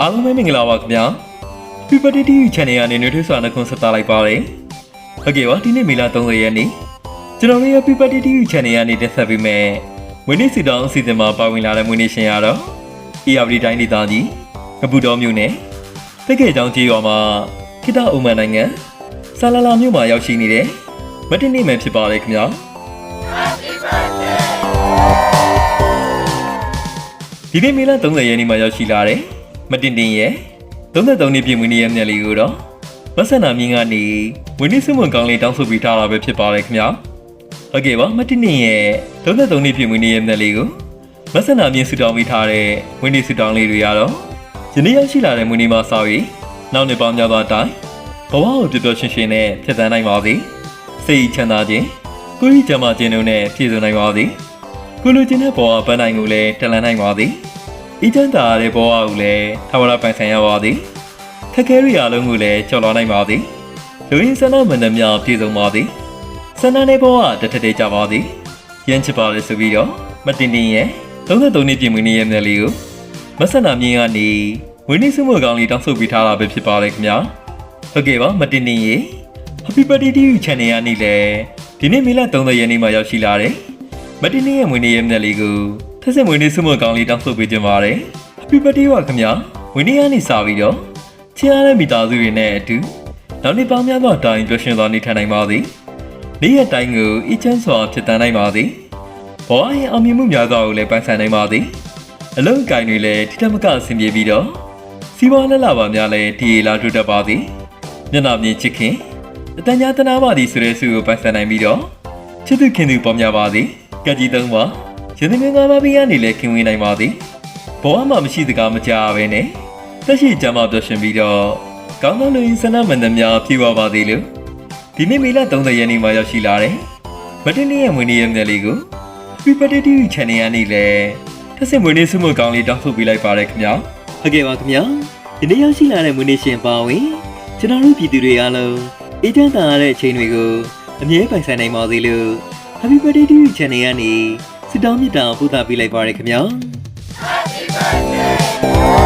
အားလုံးပဲမင်္ဂလာပါခင်ဗျာ Happy Birthday TV Channel ကနေနှွေးထွေးစွာနှုတ်ခွန်းဆက်သလိုက်ပါတယ်ဟုတ်ကဲ့ပါဒီနေ့မေလ30ရက်နေ့ကျွန်တော်တို့ရဲ့ Happy Birthday TV Channel ကနေတက်ဆက်ပေးမယ်ဝင်းနေစီတောင်းအစီအစဉ်မှာပါဝင်လာတဲ့မွေးနေ့ရှင်ရတော့ ERD တိုင်းဒေသကြီးကပူတော်မြို့နယ်တက္ကဲကျောင်းကြီးရွာမှာခိတအုံမန်နိုင်ငံဆာလာလာမြို့မှာရောက်ရှိနေတဲ့မတင်နေမှဖြစ်ပါတယ်ခင်ဗျာဒီနေ့မေလ30ရက်နေ့မှာရောက်ရှိလာတယ် မတင်တင်ရဲ့33နှစ်ပြည့်မွေးနေ့ရက်မြတ်လေးကိုတော့မဆန္ဒမြင်းကနေဝင်းနေစုမွန်ကောင်းလေးတောင်းဆိုပေးထားတာပဲဖြစ်ပါတယ်ခင်ဗျာဟုတ်ကဲ့ပါမတင်တင်ရဲ့33နှစ်ပြည့်မွေးနေ့ရက်မြတ်လေးကိုမဆန္ဒမြင်းဆူတောင်းပေးထားတဲ့ဝင်းနေဆူတောင်းလေးတွေကတော့ယနေ့ရောက်ရှိလာတဲ့မွေးနေ့မှာစောပြီးနောက်နှစ်ပေါင်းများစွာအတိုင်းဘဝကိုပျော်ပျော်ရွှင်ရွှင်နဲ့ဖြတ်သန်းနိုင်ပါစေစိတ်ချမ်းသာခြင်းကိုယ်ကြီးကျန်းမာခြင်းတို့နဲ့ပြည့်စုံနိုင်ပါစေကိုလိုချင်တဲ့ဘဝပန်းနိုင်ကိုလည်းတလန်နိုင်ပါသည်။ ဤချမ်းသာရတဲ့ဘဝကိုလည်းထဝရပိုင်ဆိုင်ရပါသည်။ခက်ခဲရရလုံးကိုလည်းကျော်လွှားနိုင်ပါသည်။လူရင်းဆန္ဒမန္တများပြည့်စုံပါသည်။ဆန္ဒတဲ့ဘဝတထတဲ့ကြပါသည်။ရမ်းချပါလေဆိုပြီးတော့မတင်တင်ရဲ့33နှစ်ပြည့်မွေးနေ့ရဲ့မြတ်လေးကိုမဆန္ဒမြင်းကနေဝင်းနေစုမှုကောင်းလေးတောင်းဆိုပေးထားတာပဲဖြစ်ပါလေခင်ဗျာ။ဟုတ်ကဲ့ပါမတင်တင်ရဲ့ Happy Birthday TV Channel ကနေလည်းဒီနေ့မေလ30ရက်နေ့မှာရောက်ရှိလာတယ်။မတင်နေရဲ့မွေးနေ့ရဲ့မြတ်လေးကို ထက်စစ်မွေးနေ့ဆုမွန်ကောင်းလေးတောင်းဆိုပေးကြပါရယ် Happy birthday ပါခင်ဗျာမွေးနေ့ကနေစပြီးတော့ချစ်ရတဲ့မိသားစုတွေနဲ့အတူနောက်နေ့ပေါင်းများစွာတိုင်ပျော်ရွှင်စွာနေထိုင်နိုင်ပါသည်နေ့ရက်တိုင်းကိုအချမ်းစွာဖြစ်တန်းနိုင်ပါသည်ဘဝရဲ့အောင်မြင်မှုများစွာကိုလည်းပန်းဆိုင်နိုင်ပါသည်အလုံးကိုင်တွေလည်းထိတမကအဆင်ပြေပြီးတော့စီးပွားလက်လာပါများလည်းတည်ရလာထူတတ်ပါသည်မျက်နှာမြင်ချစ်ခင်အတန်ညာတနာပါသည်ဆိုတဲ့ဆုကိုပန်းဆိုင်နိုင်ပြီးတော့ချစ်သူခင်သူပေါ်များပါသည်ကကြီးသုံးပါ ရင်းနှီးငါးပါးပြီးရနေလဲခင်ဝင်နိုင်ပါသည်ဘဝမှာမရှိစကားမကြားပဲနဲ့တက်ရှိကြမှာပျော်ရွှင်ပြီးတော့ကောင်းသောလူရင်းဆန္ဒမန္တများပြေပါပါသေးလို့ဒီနေ့မေလ30ရက်နေ့မှာရောက်ရှိလာတယ်မတင်နေ့ရဲ့မွေးနေ့ရဲ့မြတ်လေးကို Happy Birthday TV Channel ကနေလည်းထပ်ဆင့်မွေးနေ့ဆုမကောင်းလေးတောင်းဆိုပေးလိုက်ပါရခင်ဗျာဟုတ်ကဲ့ပါခင်ဗျာဒီနေ့ရောက်ရှိလာတဲ့မွေးနေ့ရှင်ပါဝင်ကျွန်တော်တို့ပြည်သူတွေအားလုံးအေးချမ်းသာရတဲ့အချိန်တွေကိုအမြဲပိုင်ဆိုင်နိုင်ပါသေးလို့ Happy Birthday TV Channel ကနေ စတောင်းမြတ်တာပို့သပေးလိုက်ပါရခင်ဗျာ Happy birthday